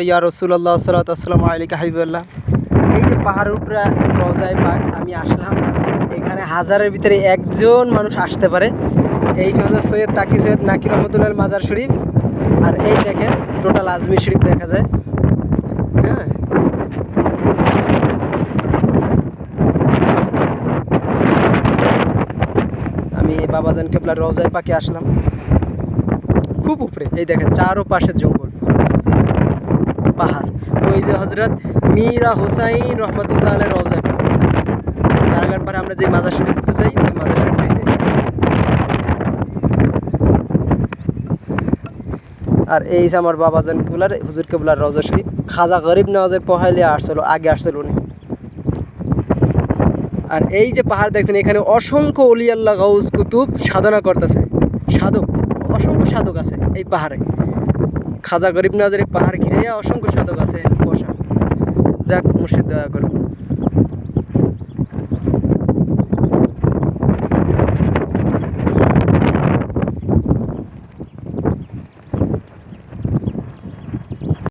ইয়া রসুল্লাহ সাল্লাত আসসালামু আলাইকা হাবিবুল্লাহ। এই যে পাহাড়ের উপরে রোজায় পাক, আমি আসলাম। এখানে হাজারের ভিতরে একজন মানুষ আসতে পারে। এই হচ্ছে সৈয়দ তাকি সৈয়দ নাকির রহমতুল্লাহ মাজার শরীফ। আর এই দেখেন টোটাল আজমির শরীফ দেখা যায়। হ্যাঁ। আমি বাবাজান কেবলার রোজায় পাকে আসলাম। খুব উপরে, এই দেখেন চারো পাশে জঙ্গল। পাহাড়। ওই যে হজরত মীরা হোসাইন রহমতুল্লাহ আলের রওজায় তারাগার পরে আমরা যে মাজার শরীফ করতে চাই, ওই মাজার শরীফ আর এই যে আমার বাবাজান কেবলার হুজুর কেবলার রওজা শরীফ, খাজা গরিব নওয়াজের পহাইলে আসছিল, আগে আসছিল উনি। আর এই যে পাহাড় দেখছেন, এখানে অসংখ্য অলি আল্লাহ গাউস কুতুব সাধনা করতেছে। সাধক, অসংখ্য সাধক আছে এই পাহাড়ে। খাজা গরিব নওয়াজের পাহাড় ঘিরে অসংখ্য সাধক আছে বসা। যাক মুর্শিদ দয়া করুন।